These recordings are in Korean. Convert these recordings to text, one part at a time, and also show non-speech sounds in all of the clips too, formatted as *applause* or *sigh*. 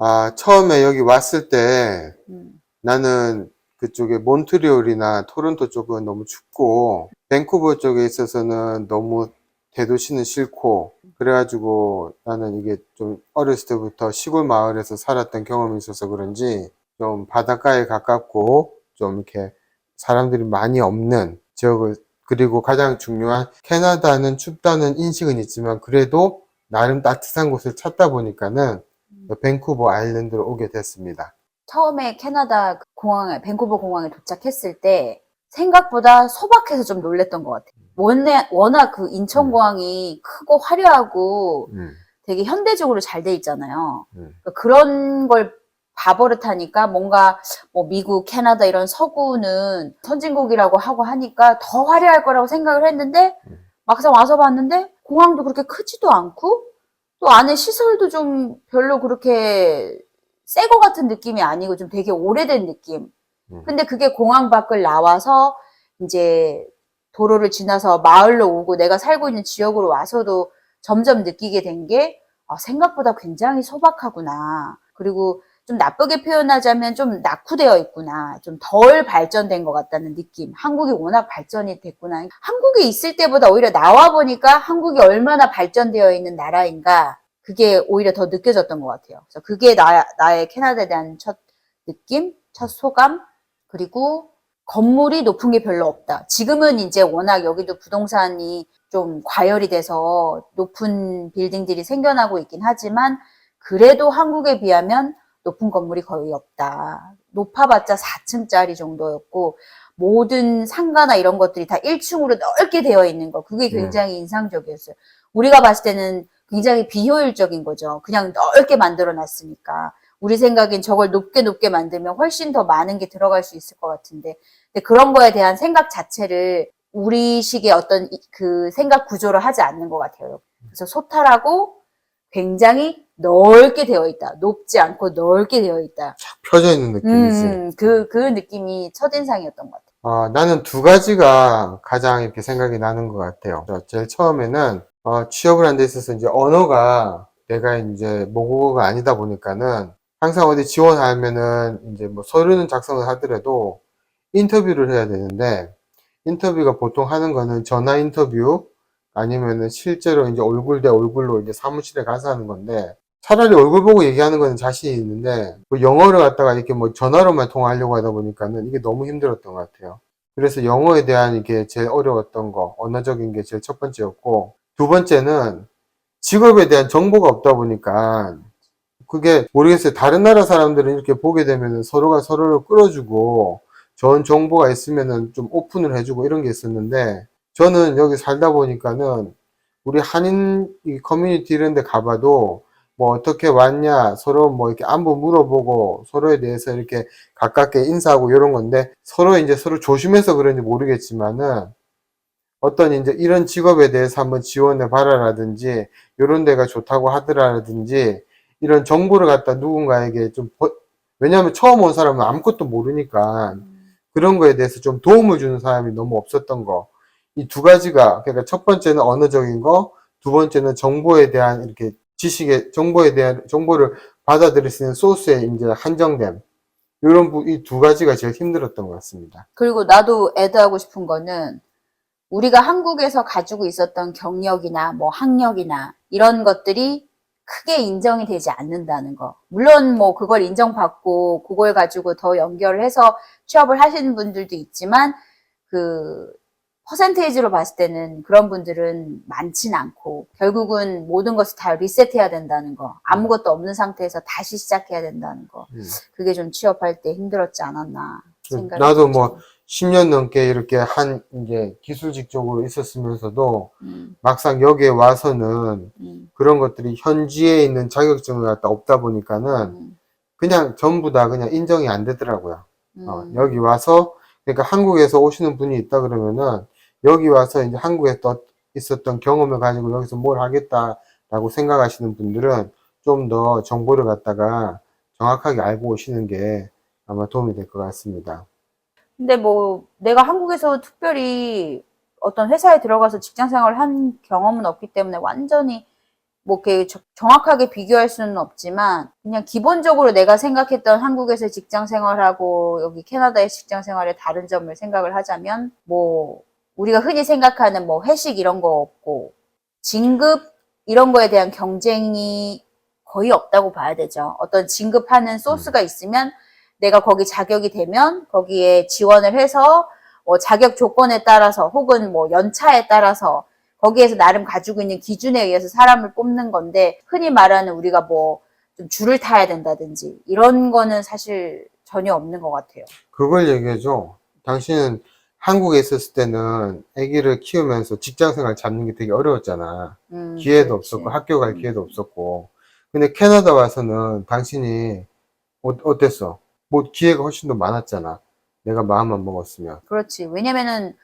아, 처음에 여기 왔을 때 음. 나는 그쪽에 몬트리올이나 토론토 쪽은 너무 춥고 밴쿠버 쪽에 있어서는 너무 대도시는 싫고 그래가지고 나는 이게 좀 어렸을 때부터 시골 마을에서 살았던 경험이 있어서 그런지 좀 바닷가에 가깝고 좀 이렇게 사람들이 많이 없는 지역을 그리고 가장 중요한 캐나다는 춥다는 인식은 있지만 그래도 나름 따뜻한 곳을 찾다 보니까는 밴쿠버 아일랜드로 오게 됐습니다. 처음에 캐나다 공항에 밴쿠버 공항에 도착했을 때 생각보다 소박해서 좀 놀랬던 것 같아요. 원래 워낙 그 인천공항이 크고 화려하고 음, 되게 현대적으로 잘 돼 있잖아요. 음. 그러니까 그런 걸 봐버릇하니까 뭔가 뭐 미국, 캐나다 이런 서구는 선진국이라고 하고 하니까 더 화려할 거라고 생각을 했는데 음. 막상 와서 봤는데 공항도 그렇게 크지도 않고 또 안에 시설도 좀 별로 그렇게 새 거 같은 느낌이 아니고 좀 되게 오래된 느낌. 음. 근데 그게 공항 밖을 나와서 이제 도로를 지나서 마을로 오고 내가 살고 있는 지역으로 와서도 점점 느끼게 된게 아, 생각보다 굉장히 소박하구나. 그리고 좀 나쁘게 표현하자면 좀 낙후되어 있구나. 좀 덜 발전된 것 같다는 느낌. 한국이 워낙 발전이 됐구나. 한국에 있을 때보다 오히려 나와 보니까 한국이 얼마나 발전되어 있는 나라인가. 그게 오히려 더 느껴졌던 것 같아요. 그래서 그게 나, 나의 캐나다에 대한 첫 느낌, 첫 소감, 그리고 건물이 높은 게 별로 없다. 지금은 이제 워낙 여기도 부동산이 좀 과열이 돼서 높은 빌딩들이 생겨나고 있긴 하지만 그래도 한국에 비하면 높은 건물이 거의 없다. 높아봤자 4층짜리 정도였고 모든 상가나 이런 것들이 다 1층으로 넓게 되어 있는 거. 그게 굉장히 인상적이었어요. 우리가 봤을 때는 굉장히 비효율적인 거죠. 그냥 넓게 만들어 놨으니까. 우리 생각엔 저걸 높게 높게 만들면 훨씬 더 많은 게 들어갈 수 있을 것 같은데. 근데 그런 거에 대한 생각 자체를 우리식의 어떤 이- 그 생각 구조를 하지 않는 것 같아요. 그래서 소탈하고 굉장히 넓게 되어 있다. 높지 않고 넓게 되어 있다. 펴져 있는 느낌이지. 음, 그, 그 느낌이 첫인상이었던 것 같아요. 어, 나는 두 가지가 가장 이렇게 생각이 나는 것 같아요. 자, 제일 처음에는 어, 취업을 한 데 있어서 이제 언어가 내가 이제 모국어가 아니다 보니까는 항상 어디 지원하면은 이제 뭐 서류는 작성을 하더라도 인터뷰를 해야 되는데 인터뷰가 보통 하는 거는 전화 인터뷰 아니면은 실제로 이제 얼굴 대 얼굴로 이제 사무실에 가서 하는 건데 차라리 얼굴 보고 얘기하는 거는 자신이 있는데 뭐 영어를 갖다가 이렇게 뭐 전화로만 통화하려고 하다 보니까는 이게 너무 힘들었던 것 같아요. 그래서 영어에 대한 이게 제일 어려웠던 거, 언어적인 게 제일 첫 번째였고 두 번째는 직업에 대한 정보가 없다 보니까 그게 모르겠어요. 다른 나라 사람들은 이렇게 보게 되면은 서로가 서로를 끌어주고 좋은 정보가 있으면은 좀 오픈을 해주고 이런 게 있었는데 저는 여기 살다 보니까는 우리 한인 이 커뮤니티 이런 데 가봐도 뭐 어떻게 왔냐 서로 뭐 이렇게 안부 물어보고 서로에 대해서 이렇게 가깝게 인사하고 이런 건데 서로 이제 서로 조심해서 그런지 모르겠지만은 어떤 이제 이런 직업에 대해서 한번 지원해 봐라라든지 이런 데가 좋다고 하더라든지 이런 정보를 갖다 누군가에게 좀 보- 왜냐하면 처음 온 사람은 아무것도 모르니까 그런 거에 대해서 좀 도움을 주는 사람이 너무 없었던 거. 이 두 가지가, 그러니까 첫 번째는 언어적인 거, 두 번째는 정보에 대한 이렇게 지식의, 정보에 대한, 정보를 받아들일 수 있는 소스의 이제 한정됨. 이런 부, 이두 가지가 제일 힘들었던 것 같습니다. 그리고 나도 애드하고 싶은 거는 우리가 한국에서 가지고 있었던 경력이나 뭐 학력이나 이런 것들이 크게 인정이 되지 않는다는 거. 물론 뭐 그걸 인정받고 그걸 가지고 더 연결을 해서 취업을 하시는 분들도 있지만 그 퍼센테이지로 봤을 때는 그런 분들은 많진 않고 결국은 모든 것을 다 리셋해야 된다는 거. 아무것도 없는 상태에서 다시 시작해야 된다는 거. 음. 그게 좀 취업할 때 힘들었지 않았나 생각이 나도 들죠. 뭐 10년 넘게 이렇게 한 이제 기술직 쪽으로 있었으면서도 음, 막상 여기에 와서는 음, 그런 것들이 현지에 있는 자격증을 갖다 없다 보니까는 음, 그냥 전부 다 그냥 인정이 안 되더라고요. 어, 음. 여기 와서 그러니까 한국에서 오시는 분이 있다 그러면은 여기 와서 이제 한국에 또 있었던 경험을 가지고 여기서 뭘 하겠다라고 생각하시는 분들은 좀 더 정보를 갖다가 정확하게 알고 오시는 게 아마 도움이 될 것 같습니다. 근데 뭐 내가 한국에서 특별히 어떤 회사에 들어가서 직장 생활을 한 경험은 없기 때문에 완전히 뭐 이렇게 저- 정확하게 비교할 수는 없지만 그냥 기본적으로 내가 생각했던 한국에서 직장 생활하고 여기 캐나다의 직장 생활의 다른 점을 생각을 하자면 뭐 우리가 흔히 생각하는 뭐 회식 이런 거 없고 진급 이런 거에 대한 경쟁이 거의 없다고 봐야 되죠. 어떤 진급하는 소스가 있으면 내가 거기 자격이 되면 거기에 지원을 해서 뭐 자격 조건에 따라서 혹은 뭐 연차에 따라서 거기에서 나름 가지고 있는 기준에 의해서 사람을 뽑는 건데 흔히 말하는 우리가 뭐 좀 줄을 타야 된다든지 이런 거는 사실 전혀 없는 것 같아요. 그걸 얘기해줘. 당신은 한국에 있었을 때는 아기를 키우면서 직장 생활 잡는 게 되게 어려웠잖아. 음, 기회도 그렇지. 없었고 학교 갈 음. 기회도 없었고. 근데 캐나다 와서는 당신이 어, 어땠어? 뭐 기회가 훨씬 더 많았잖아. 내가 마음만 먹었으면. 그렇지. 왜냐면은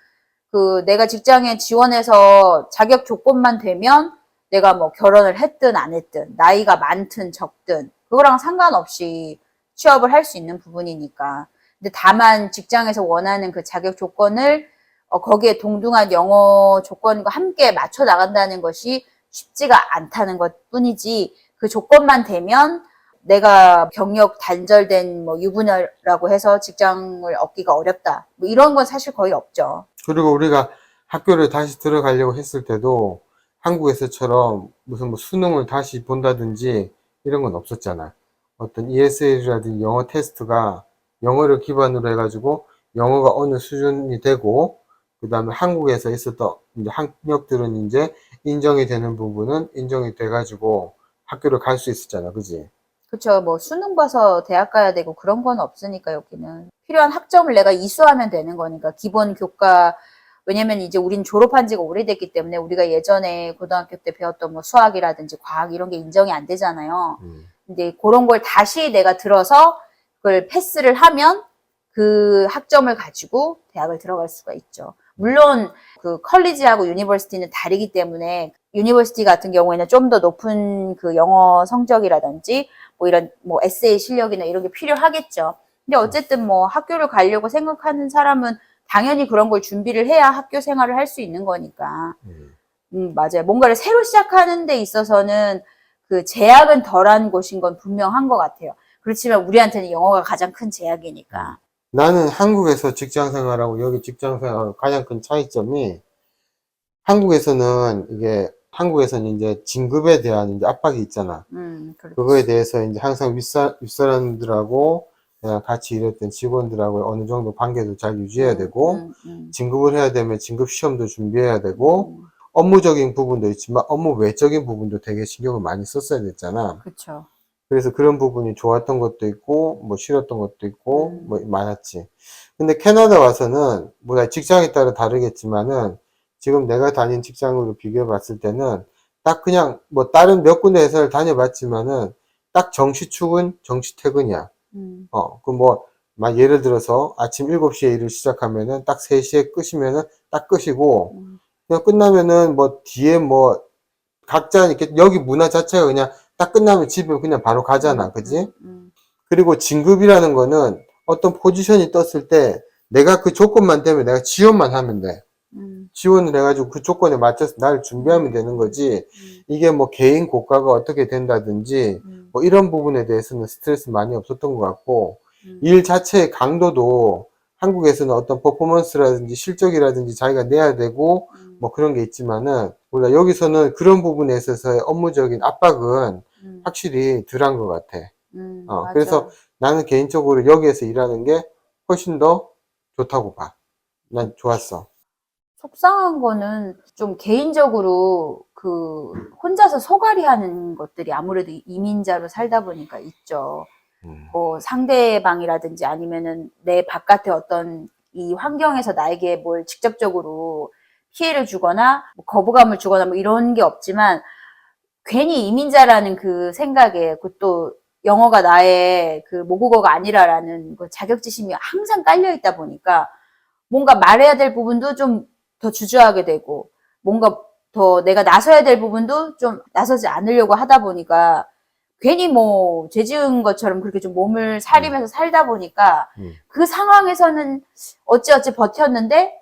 그 내가 직장에 지원해서 자격 조건만 되면 내가 뭐 결혼을 했든 안 했든 나이가 많든 적든 그거랑 상관없이 취업을 할 수 있는 부분이니까. 근데 다만 직장에서 원하는 그 자격 조건을 어, 거기에 동등한 영어 조건과 함께 맞춰 나간다는 것이 쉽지가 않다는 것 뿐이지 그 조건만 되면 내가 경력 단절된 뭐 유부녀라고 해서 직장을 얻기가 어렵다. 뭐 이런 건 사실 거의 없죠. 그리고 우리가 학교를 다시 들어가려고 했을 때도 한국에서처럼 무슨 뭐 수능을 다시 본다든지 이런 건 없었잖아. 어떤 ESL이라든지 영어 테스트가 영어를 기반으로 해가지고 영어가 어느 수준이 되고 그 다음에 한국에서 있었던 이제 학력들은 이제 인정이 되는 부분은 인정이 돼가지고 학교를 갈 수 있었잖아. 그지? 그쵸. 뭐 수능 봐서 대학 가야 되고 그런 건 없으니까 여기는. 필요한 학점을 내가 이수하면 되는 거니까. 기본 교과, 왜냐면 이제 우린 졸업한 지가 오래됐기 때문에 우리가 예전에 고등학교 때 배웠던 뭐 수학이라든지 과학 이런 게 인정이 안 되잖아요. 음. 근데 그런 걸 다시 내가 들어서 그걸 패스를 하면 그 학점을 가지고 대학을 들어갈 수가 있죠. 물론 그 컬리지하고 유니버시티는 다르기 때문에 유니버시티 같은 경우에는 좀 더 높은 그 영어 성적이라든지 뭐 이런 뭐 에세이 실력이나 이런 게 필요하겠죠. 근데 어쨌든 뭐 학교를 가려고 생각하는 사람은 당연히 그런 걸 준비를 해야 학교 생활을 할 수 있는 거니까. 음. 음, 맞아요. 뭔가를 새로 시작하는 데 있어서는 그 제약은 덜한 곳인 건 분명한 것 같아요. 그렇지만 우리한테는 영어가 가장 큰 제약이니까. 나는 한국에서 직장 생활하고 여기 직장 생활 가장 큰 차이점이 한국에서는 이게 한국에서는 이제 진급에 대한 이제 압박이 있잖아. 음, 그렇지. 그거에 대해서 이제 항상 윗사, 윗사람들하고 내가 같이 일했던 직원들하고 어느 정도 관계도 잘 유지해야 되고 음, 음, 진급을 해야 되면 진급 시험도 준비해야 되고 음, 업무적인 부분도 있지만 업무 외적인 부분도 되게 신경을 많이 썼어야 됐잖아. 그렇죠. 그래서 그런 부분이 좋았던 것도 있고, 뭐 싫었던 것도 있고, 음. 뭐 많았지. 근데 캐나다 와서는, 뭐 직장에 따라 다르겠지만은, 지금 내가 다닌 직장으로 비교해 봤을 때는, 딱 그냥, 뭐 다른 몇 군데 회사를 다녀봤지만은, 딱 정시 출근, 정시 퇴근이야. 음, 어, 그 뭐, 막 예를 들어서 아침 7시에 일을 시작하면은 딱 3시에 끝이면은 딱 끝이고, 음, 그냥 끝나면은 뭐 뒤에 뭐, 각자 이렇게 여기 문화 자체가 그냥 딱 끝나면 집에 그냥 바로 가잖아. 그지? 음, 음, 그리고 진급이라는 거는 어떤 포지션이 떴을 때 내가 그 조건만 되면 내가 지원만 하면 돼. 음, 지원을 해가지고 그 조건에 맞춰서 날 준비하면 되는 거지. 음, 이게 뭐 개인 고가가 어떻게 된다든지 음, 뭐 이런 부분에 대해서는 스트레스 많이 없었던 것 같고 음, 일 자체의 강도도 한국에서는 어떤 퍼포먼스라든지 실적이라든지 자기가 내야 되고 음, 뭐 그런 게 있지만은 몰라 여기서는 그런 부분에 있어서의 업무적인 압박은 음, 확실히 덜한 것 같아. 음, 어, 맞아. 그래서 나는 개인적으로 여기에서 일하는 게 훨씬 더 좋다고 봐. 난 좋았어. 속상한 거는 좀 개인적으로 그 혼자서 소갈이 하는 것들이 아무래도 이민자로 살다 보니까 있죠. 뭐 상대방이라든지 아니면은 내 바깥에 어떤 이 환경에서 나에게 뭘 직접적으로 피해를 주거나 뭐 거부감을 주거나 뭐 이런 게 없지만 괜히 이민자라는 그 생각에 그또 영어가 나의 그 모국어가 아니라라는 그 자격지심이 항상 깔려 있다 보니까 뭔가 말해야 될 부분도 좀 더 주저하게 되고 뭔가 더 내가 나서야 될 부분도 좀 나서지 않으려고 하다 보니까 괜히 뭐 죄지은 것처럼 그렇게 좀 몸을 사리면서 살다 보니까 음. 그 상황에서는 어찌어찌 버텼는데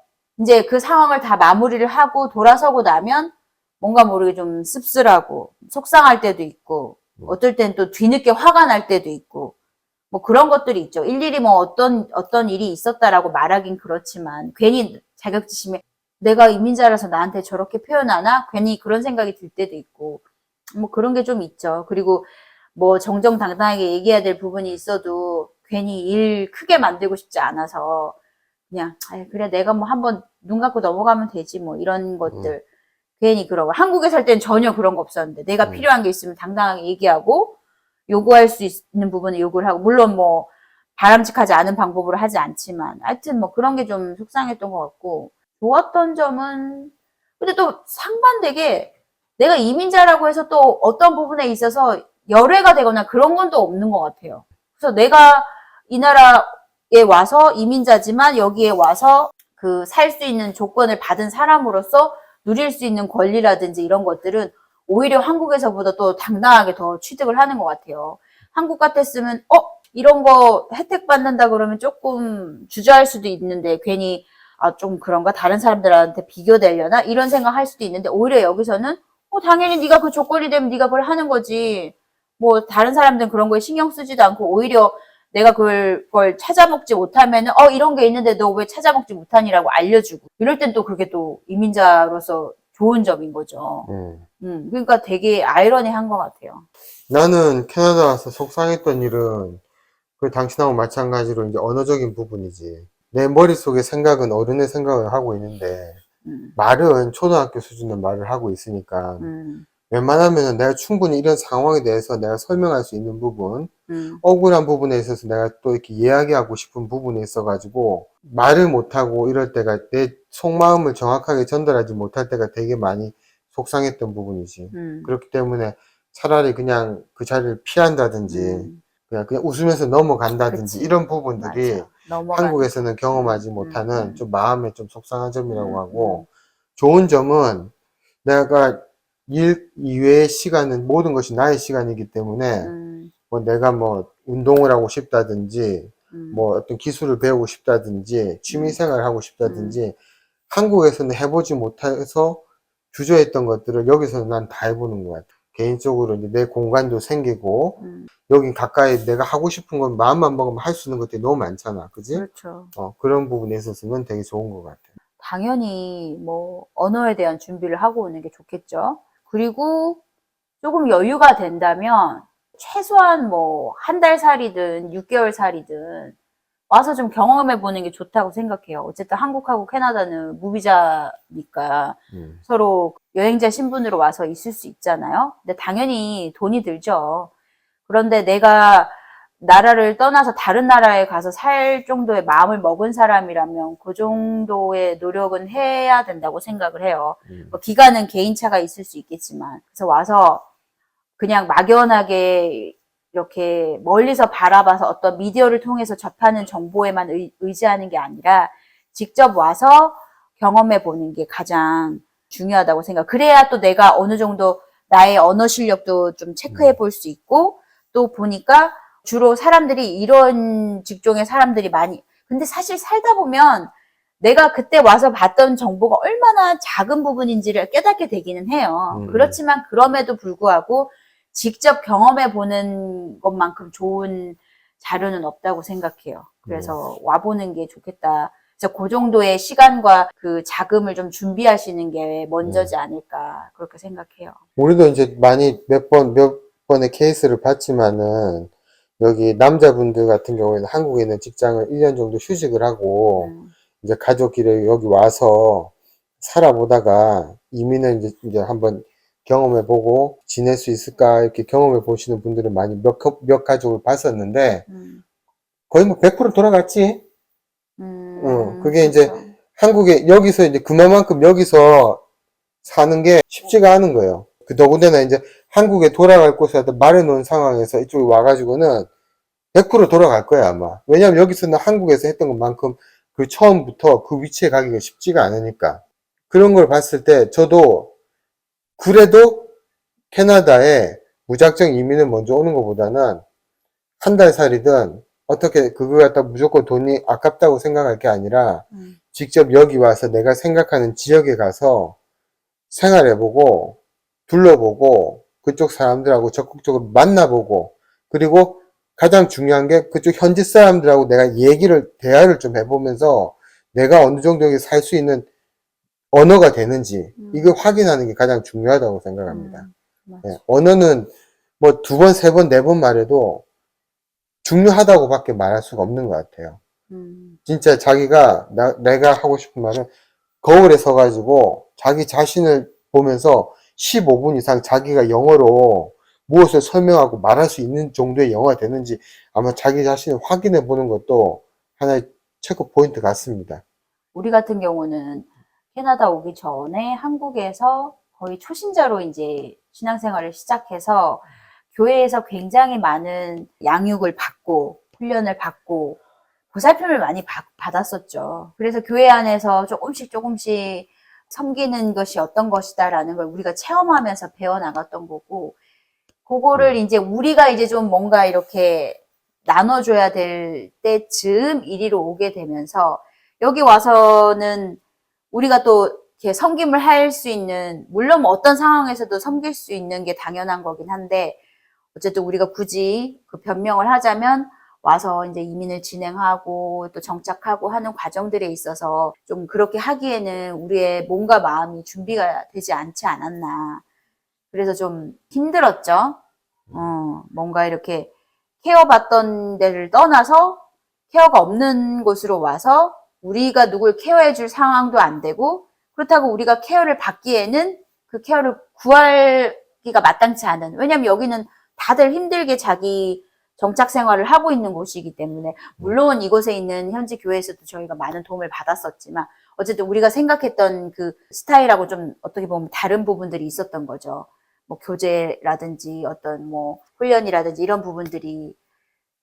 이제 그 상황을 다 마무리를 하고 돌아서고 나면 뭔가 모르게 좀 씁쓸하고 속상할 때도 있고 음. 어떨 땐 또 뒤늦게 화가 날 때도 있고 뭐 그런 것들이 있죠. 일일이 뭐 어떤 어떤 일이 있었다라고 말하긴 그렇지만 괜히 자격지심에 내가 이민자라서 나한테 저렇게 표현하나 괜히 그런 생각이 들 때도 있고 뭐 그런 게 좀 있죠. 그리고 뭐 정정당당하게 얘기해야 될 부분이 있어도 괜히 일 크게 만들고 싶지 않아서 그냥 아이, 그래 내가 뭐 한번 눈 감고 넘어가면 되지 뭐 이런 것들 괜히 그런 거 한국에 살 땐 전혀 그런 거 없었는데 내가 음. 필요한 게 있으면 당당하게 얘기하고 요구할 수 있는 부분은 요구를 하고 물론 뭐 바람직하지 않은 방법으로 하지 않지만 하여튼 뭐 그런 게 좀 속상했던 것 같고 좋았던 점은 근데 또 상반되게 내가 이민자라고 해서 또 어떤 부분에 있어서 열애가 되거나 그런 건 또 없는 것 같아요. 그래서 내가 이 나라에 와서 이민자지만 여기에 와서 그 살 수 있는 조건을 받은 사람으로서 누릴 수 있는 권리라든지 이런 것들은 오히려 한국에서보다 또 당당하게 더 취득을 하는 것 같아요. 한국 같았으면 어 이런 거 혜택 받는다 그러면 조금 주저할 수도 있는데 괜히 아 좀 그런가 다른 사람들한테 비교되려나 이런 생각할 수도 있는데 오히려 여기서는 어 당연히 네가 그 조건이 되면 네가 그걸 하는 거지. 뭐 다른 사람들은 그런 거에 신경 쓰지도 않고 오히려 내가 그걸, 그걸 찾아먹지 못하면은 어 이런 게 있는데 너 왜 찾아먹지 못하니라고 알려주고 이럴 땐 또 그게 또 이민자로서 좋은 점인 거죠. 음. 음 그러니까 되게 아이러니한 것 같아요. 나는 캐나다 와서 속상했던 일은 그 당신하고 마찬가지로 이제 언어적인 부분이지. 내 머릿속에 생각은 어른의 생각을 하고 있는데 음, 말은 초등학교 수준의 말을 하고 있으니까 음, 웬만하면 내가 충분히 이런 상황에 대해서 내가 설명할 수 있는 부분, 음, 억울한 부분에 있어서 내가 또 이렇게 이야기하고 싶은 부분에 있어가지고 말을 못하고 이럴 때가 내 속마음을 정확하게 전달하지 못할 때가 되게 많이 속상했던 부분이지. 음, 그렇기 때문에 차라리 그냥 그 자리를 피한다든지 음, 그냥, 그냥 웃으면서 넘어간다든지 그치. 이런 부분들이. 한국에서는 경험하지 음, 못하는 음. 좀 마음에 좀 속상한 점이라고 음, 하고 좋은 점은 내가 일 이외의 시간은 모든 것이 나의 시간이기 때문에 음, 뭐 내가 뭐 운동을 하고 싶다든지 음, 뭐 어떤 기술을 배우고 싶다든지 취미 음. 생활을 하고 싶다든지 한국에서는 해보지 못해서 주저했던 것들을 여기서는 난 다 해보는 것 같아. 개인적으로 이제 내 공간도 생기고 음, 여기 가까이 내가 하고 싶은 건 마음만 먹으면 할 수 있는 것들이 너무 많잖아. 그지? 그렇죠. 어, 그런 부분에 있어서는 되게 좋은 것 같아. 당연히 뭐 언어에 대한 준비를 하고 오는 게 좋겠죠. 그리고 조금 여유가 된다면 최소한 뭐 한 달 살이든 6개월 살이든 와서 좀 경험해 보는 게 좋다고 생각해요. 어쨌든 한국하고 캐나다는 무비자니까 음. 서로 여행자 신분으로 와서 있을 수 있잖아요. 근데 당연히 돈이 들죠. 그런데 내가 나라를 떠나서 다른 나라에 가서 살 정도의 마음을 먹은 사람이라면 그 정도의 노력은 해야 된다고 생각을 해요. 음. 뭐 기간은 개인차가 있을 수 있겠지만 그래서 와서 그냥 막연하게 이렇게 멀리서 바라봐서 어떤 미디어를 통해서 접하는 정보에만 의, 의지하는 게 아니라 직접 와서 경험해 보는 게 가장 중요하다고 생각. 그래야 또 내가 어느 정도 나의 언어 실력도 좀 체크해 볼 수 있고 또 보니까 주로 사람들이 이런 직종의 사람들이 많이 근데 사실 살다 보면 내가 그때 와서 봤던 정보가 얼마나 작은 부분인지를 깨닫게 되기는 해요. 음. 그렇지만 그럼에도 불구하고 직접 경험해 보는 것만큼 좋은 자료는 없다고 생각해요. 그래서 와보는 게 좋겠다. 그래서 그 정도의 시간과 그 자금을 좀 준비하시는 게 먼저지 않을까 그렇게 생각해요. 우리도 이제 많이 몇 번, 몇 번의 케이스를 봤지만은 여기 남자분들 같은 경우에는 한국에 있는 직장을 1년 정도 휴직을 하고 음, 이제 가족끼리 여기 와서 살아보다가 이민을 이제, 이제 한번 경험해보고 지낼 수 있을까 이렇게 경험해 보시는 분들은 많이 몇, 가- 몇 가족을 봤었는데 음, 거의 뭐 100% 돌아갔지. 음, 어, 그게 이제 그렇죠. 한국에 여기서 이제 그만큼 여기서 사는 게 쉽지가 않은 거예요. 그 더군다나 이제 한국에 돌아갈 곳을 말해놓은 상황에서 이쪽에 와가지고는 100% 돌아갈 거야 아마. 왜냐면 여기서는 한국에서 했던 것만큼 그 처음부터 그 위치에 가기가 쉽지가 않으니까. 그런 걸 봤을 때 저도 그래도 캐나다에 무작정 이민을 먼저 오는 것보다는 한 달 살이든 어떻게 그거 갖다 무조건 돈이 아깝다고 생각할 게 아니라 음, 직접 여기 와서 내가 생각하는 지역에 가서 생활해보고, 둘러보고, 그쪽 사람들하고 적극적으로 만나보고, 그리고 가장 중요한 게 그쪽 현지 사람들하고 내가 얘기를, 대화를 좀 해보면서 내가 어느 정도 살수 있는 언어가 되는지, 음. 이걸 확인하는 게 가장 중요하다고 생각합니다. 음. 예, 언어는 뭐 두 번, 세 번, 네 번 말해도 중요하다고 밖에 말할 수가 없는 것 같아요. 음, 진짜 자기가, 나, 내가 하고 싶은 말은 거울에 서가지고 자기 자신을 보면서 15분 이상 자기가 영어로 무엇을 설명하고 말할 수 있는 정도의 영어가 되는지 아마 자기 자신을 확인해 보는 것도 하나의 체크 포인트 같습니다. 우리 같은 경우는 캐나다 오기 전에 한국에서 거의 초신자로 이제 신앙생활을 시작해서 교회에서 굉장히 많은 양육을 받고 훈련을 받고 보살핌을 많이 받, 받았었죠. 그래서 교회 안에서 조금씩 조금씩 섬기는 것이 어떤 것이다라는 걸 우리가 체험하면서 배워나갔던 거고, 그거를 이제 우리가 이제 좀 뭔가 이렇게 나눠줘야 될 때쯤 이리로 오게 되면서 여기 와서는 우리가 또 이렇게 섬김을 할 수 있는, 물론 뭐 어떤 상황에서도 섬길 수 있는 게 당연한 거긴 한데, 어쨌든 우리가 굳이 그 변명을 하자면 와서 이제 이민을 진행하고 또 정착하고 하는 과정들에 있어서 좀 그렇게 하기에는 우리의 몸과 마음이 준비가 되지 않지 않았나. 그래서 좀 힘들었죠. 어, 뭔가 이렇게 케어받던 데를 떠나서 케어가 없는 곳으로 와서 우리가 누굴 케어해 줄 상황도 안 되고 그렇다고 우리가 케어를 받기에는 그 케어를 구하기가 마땅치 않은 왜냐면 여기는 다들 힘들게 자기 정착 생활을 하고 있는 곳이기 때문에 물론 이곳에 있는 현지 교회에서도 저희가 많은 도움을 받았었지만 어쨌든 우리가 생각했던 그 스타일하고 좀 어떻게 보면 다른 부분들이 있었던 거죠. 뭐 교제라든지 어떤 뭐 훈련이라든지 이런 부분들이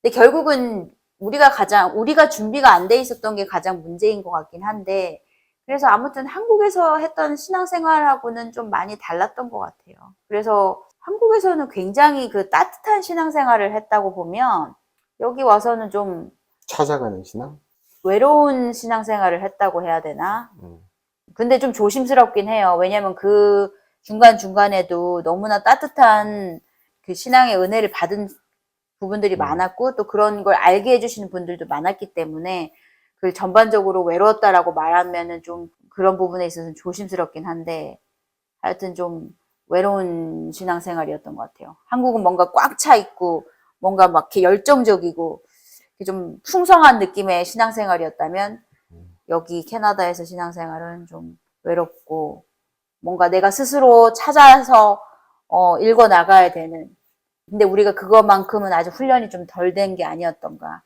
근데 결국은 우리가 가장 우리가 준비가 안 돼 있었던 게 가장 문제인 것 같긴 한데 그래서 아무튼 한국에서 했던 신앙생활하고는 좀 많이 달랐던 것 같아요. 그래서 한국에서는 굉장히 그 따뜻한 신앙생활을 했다고 보면 여기 와서는 좀 찾아가는 신앙? 외로운 신앙생활을 했다고 해야 되나? 음. 근데 좀 조심스럽긴 해요. 왜냐면 그 중간중간에도 너무나 따뜻한 그 신앙의 은혜를 받은 부분들이 음. 많았고 또 그런 걸 알게 해주시는 분들도 많았기 때문에 그 전반적으로 외로웠다라고 말하면은 좀 그런 부분에 있어서는 조심스럽긴 한데 하여튼 좀 외로운 신앙생활이었던 것 같아요. 한국은 뭔가 꽉 차 있고 뭔가 막 이렇게 열정적이고 좀 풍성한 느낌의 신앙생활이었다면 음. 여기 캐나다에서 신앙생활은 좀 외롭고 뭔가 내가 스스로 찾아서 어, 읽어 나가야 되는. 근데 우리가 그것만큼은 아직 훈련이 좀 덜 된 게 아니었던가.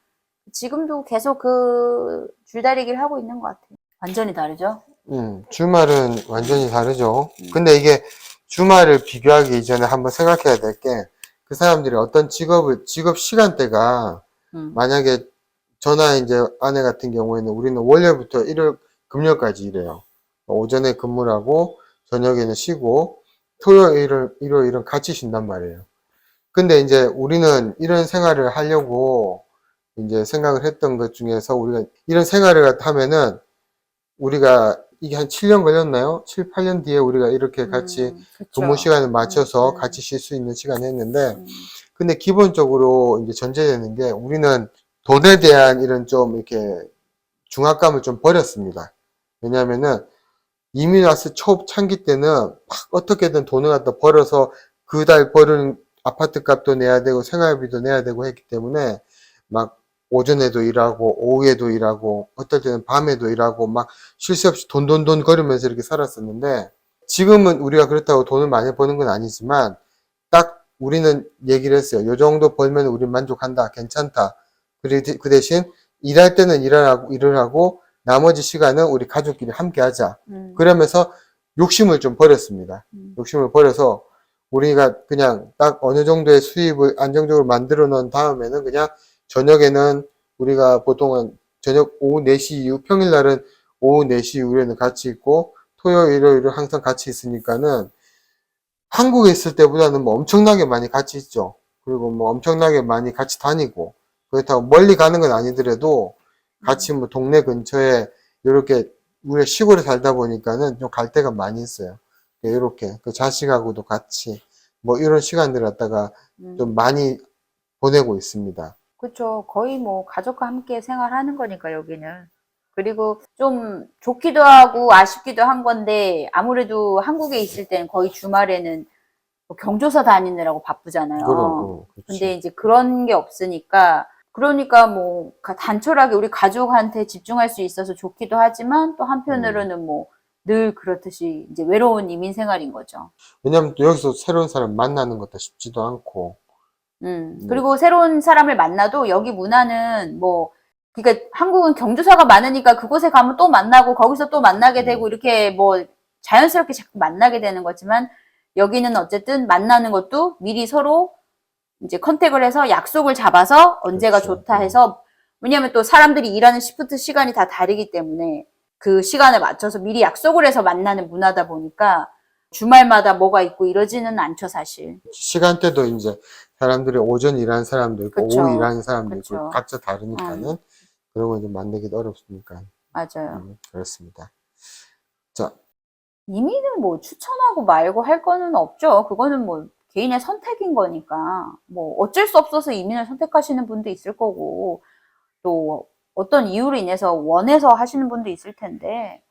지금도 계속 그 줄다리기를 하고 있는 것 같아요. 완전히 다르죠? 음, 주말은 완전히 다르죠. 음. 근데 이게 주말을 비교하기 이전에 한번 생각해야 될 게 그 사람들이 어떤 직업을, 직업 시간대가 음. 만약에 저나 이제 아내 같은 경우에는 우리는 월요일부터 일요일, 금요일까지 일해요. 오전에 근무를 하고 저녁에는 쉬고 토요일, 일요일은 같이 쉰단 말이에요. 근데 이제 우리는 이런 생활을 하려고 이제 생각을 했던 것 중에서 우리가 이런 생활을 하면은 우리가 이게 한 7년 걸렸나요? 7, 8년 뒤에 우리가 이렇게 같이 음. 근무 시간을 맞춰서 음, 음. 같이 쉴 수 있는 시간을 했는데 음, 근데 기본적으로 이제 전제되는 게 우리는 돈에 대한 이런 좀 이렇게 중압감을 좀 버렸습니다. 왜냐하면은 이민 와서 초창기 때는 막 어떻게든 돈을 갖다 벌어서 그달 버는 아파트 값도 내야 되고 생활비도 내야 되고 했기 때문에 막 오전에도 일하고 오후에도 일하고 어떨 때는 밤에도 일하고 막 쉴 새 없이 돈돈돈 거리면서 이렇게 살았었는데 지금은 우리가 그렇다고 돈을 많이 버는 건 아니지만 딱 우리는 얘기를 했어요. 요 정도 벌면 우리 만족한다. 괜찮다. 그 대신 일할 때는 일을 하고, 일을 하고 나머지 시간은 우리 가족끼리 함께 하자. 음, 그러면서 욕심을 좀 버렸습니다. 음, 욕심을 버려서 우리가 그냥 딱 어느 정도의 수입을 안정적으로 만들어 놓은 다음에는 그냥 저녁에는 우리가 보통은 저녁 오후 4시 이후 평일날은 오후 4시 이후에는 같이 있고 토요일, 일요일은 항상 같이 있으니까는 한국에 있을 때보다는 뭐 엄청나게 많이 같이 있죠. 그리고 뭐 엄청나게 많이 같이 다니고 그렇다고 멀리 가는 건 아니더라도 같이 뭐 동네 근처에 이렇게 우리가 시골에 살다 보니까는 좀 갈 데가 많이 있어요. 이렇게 그 자식하고도 같이 뭐 이런 시간들을 갖다가 음. 좀 많이 보내고 있습니다. 그렇죠. 거의 뭐 가족과 함께 생활하는 거니까 여기는. 그리고 좀 좋기도 하고 아쉽기도 한 건데 아무래도 한국에 있을 때는 거의 주말에는 뭐 경조사 다니느라고 바쁘잖아요. 그렇지. 근데 이제 그런 게 없으니까 그러니까 뭐 가- 단촐하게 우리 가족한테 집중할 수 있어서 좋기도 하지만 또 한편으로는 뭐 늘 그렇듯이 이제 외로운 이민 생활인 거죠. 왜냐면 또 여기서 새로운 사람 만나는 것도 쉽지도 않고 음, 네. 그리고 새로운 사람을 만나도 여기 문화는 뭐, 그러니까 한국은 경주사가 많으니까 그곳에 가면 또 만나고 거기서 또 만나게 음. 되고 이렇게 뭐 자연스럽게 자꾸 만나게 되는 거지만 여기는 어쨌든 만나는 것도 미리 서로 이제 컨택을 해서 약속을 잡아서 언제가 그렇죠. 좋다 해서 왜냐면 또 사람들이 일하는 시프트 시간이 다 다르기 때문에 그 시간에 맞춰서 미리 약속을 해서 만나는 문화다 보니까 주말마다 뭐가 있고 이러지는 않죠, 사실. 시간대도 이제 사람들이 오전 일하는 사람도 있고 그쵸. 오후 일하는 사람도 그쵸. 있고 각자 다르니까는 그런 거좀 만나기도 어렵으니까 맞아요. 음, 그렇습니다. 자, 이민을 뭐 추천하고 말고 할 거는 없죠. 그거는 뭐 개인의 선택인 거니까. 뭐 어쩔 수 없어서 이민을 선택하시는 분도 있을 거고, 또 어떤 이유로 인해서 원해서 하시는 분도 있을 텐데,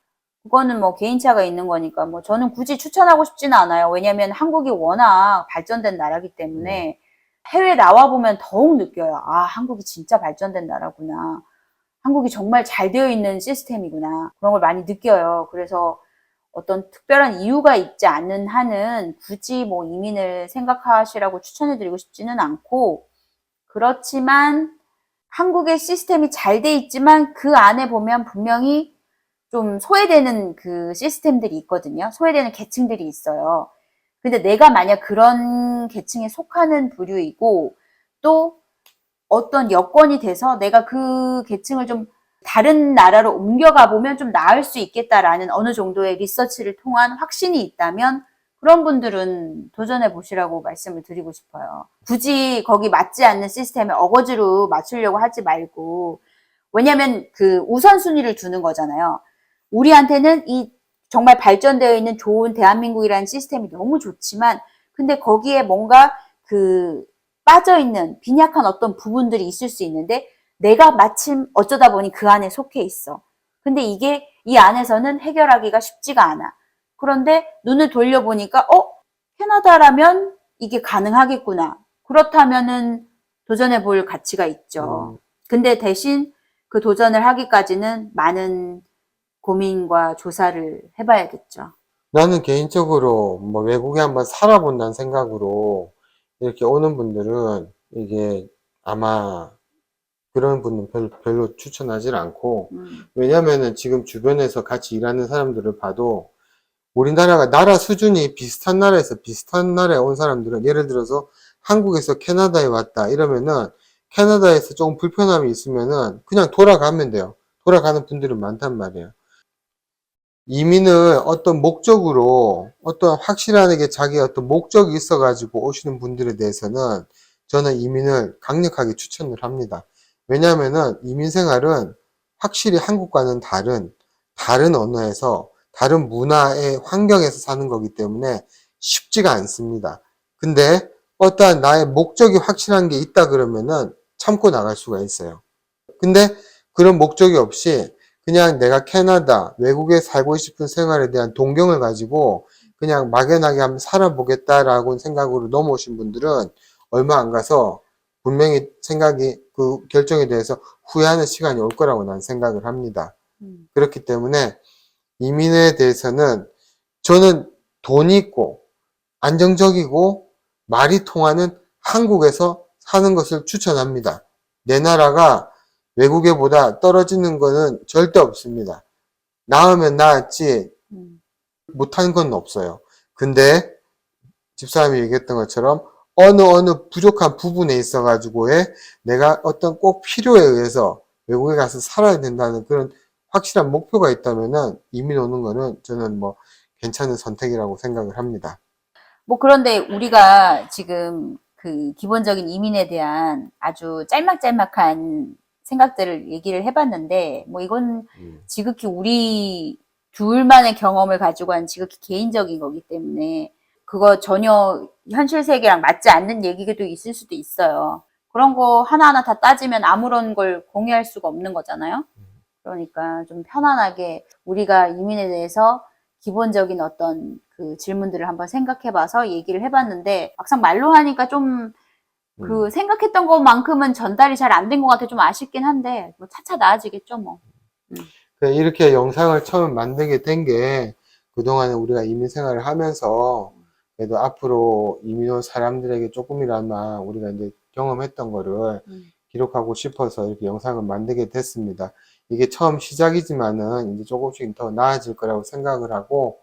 그거는 뭐 개인차가 있는 거니까, 뭐 저는 굳이 추천하고 싶지는 않아요. 왜냐면 한국이 워낙 발전된 나라기 때문에 해외 나와 보면 더욱 느껴요. 아, 한국이 진짜 발전된 나라구나. 한국이 정말 잘 되어 있는 시스템이구나. 그런 걸 많이 느껴요. 그래서 어떤 특별한 이유가 있지 않는 한은 굳이 뭐 이민을 생각하시라고 추천해드리고 싶지는 않고, 그렇지만 한국의 시스템이 잘 돼 있지만 그 안에 보면 분명히 좀 소외되는 그 시스템들이 있거든요. 소외되는 계층들이 있어요. 근데 내가 만약 그런 계층에 속하는 부류이고 또 어떤 여건이 돼서 내가 그 계층을 좀 다른 나라로 옮겨가 보면 좀 나을 수 있겠다라는 어느 정도의 리서치를 통한 확신이 있다면 그런 분들은 도전해 보시라고 말씀을 드리고 싶어요. 굳이 거기 맞지 않는 시스템에 어거지로 맞추려고 하지 말고 왜냐면 그 우선순위를 두는 거잖아요. 우리한테는 이 정말 발전되어 있는 좋은 대한민국이라는 시스템이 너무 좋지만 근데 거기에 뭔가 그 빠져 있는 빈약한 어떤 부분들이 있을 수 있는데 내가 마침 어쩌다 보니 그 안에 속해 있어. 근데 이게 이 안에서는 해결하기가 쉽지가 않아. 그런데 눈을 돌려보니까 어 캐나다라면 이게 가능하겠구나. 그렇다면은 도전해 볼 가치가 있죠. 음, 근데 대신 그 도전을 하기까지는 많은 고민과 조사를 해봐야겠죠. 나는 개인적으로 뭐 외국에 한번 살아본다는 생각으로 이렇게 오는 분들은 이게 아마 그런 분은 별로, 별로 추천하지 않고 음, 왜냐면은 지금 주변에서 같이 일하는 사람들을 봐도 우리나라가 나라 수준이 비슷한 나라에서 비슷한 나라에 온 사람들은 예를 들어서 한국에서 캐나다에 왔다 이러면은 캐나다에서 조금 불편함이 있으면은 그냥 돌아가면 돼요. 돌아가는 분들이 많단 말이에요. 이민을 어떤 목적으로 어떤 확실하게 자기 어떤 목적이 있어가지고 오시는 분들에 대해서는 저는 이민을 강력하게 추천을 합니다. 왜냐하면은 이민 생활은 확실히 한국과는 다른 다른 언어에서 다른 문화의 환경에서 사는 거기 때문에 쉽지가 않습니다. 근데 어떠한 나의 목적이 확실한 게 있다 그러면은 참고 나갈 수가 있어요. 근데 그런 목적이 없이 그냥 내가 캐나다, 외국에 살고 싶은 생활에 대한 동경을 가지고 그냥 막연하게 한번 살아보겠다라고 생각으로 넘어오신 분들은 얼마 안 가서 분명히 생각이 그 결정에 대해서 후회하는 시간이 올 거라고 난 생각을 합니다. 음, 그렇기 때문에 이민에 대해서는 저는 돈이 있고 안정적이고 말이 통하는 한국에서 사는 것을 추천합니다. 내 나라가 외국에보다 떨어지는 것은 절대 없습니다. 나으면 나았지 음, 못한 건 없어요. 근데 집사람이 얘기했던 것처럼 어느 어느 부족한 부분에 있어 가지고에 내가 어떤 꼭 필요에 의해서 외국에 가서 살아야 된다는 그런 확실한 목표가 있다면은 이민 오는 거는 저는 뭐 괜찮은 선택이라고 생각을 합니다. 뭐 그런데 우리가 지금 그 기본적인 이민에 대한 아주 짤막짤막한 생각들을 얘기를 해봤는데 뭐 이건 음, 지극히 우리 둘만의 경험을 가지고 한 지극히 개인적인 거기 때문에 그거 전혀 현실 세계랑 맞지 않는 얘기도 있을 수도 있어요. 그런 거 하나하나 다 따지면 아무런 걸 공유할 수가 없는 거잖아요. 그러니까 좀 편안하게 우리가 이민에 대해서 기본적인 어떤 그 질문들을 한번 생각해 봐서 얘기를 해봤는데 막상 말로 하니까 좀그 생각했던 것만큼은 전달이 잘 안 된 것 같아 좀 아쉽긴 한데 뭐 차차 나아지겠죠 뭐. 그 이렇게 영상을 처음 만들게 된 게 그동안에 우리가 이민 생활을 하면서 그래도 앞으로 이민 온 사람들에게 조금이나마 우리가 이제 경험했던 거를 음. 기록하고 싶어서 이렇게 영상을 만들게 됐습니다. 이게 처음 시작이지만은 이제 조금씩 더 나아질 거라고 생각을 하고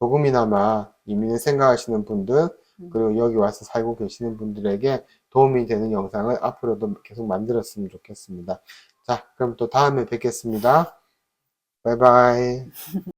조금이나마 이민을 생각하시는 분들 음. 그리고 여기 와서 살고 계시는 분들에게 도움이 되는 영상을 앞으로도 계속 만들었으면 좋겠습니다. 자, 그럼 또 다음에 뵙겠습니다. 바이바이. *laughs*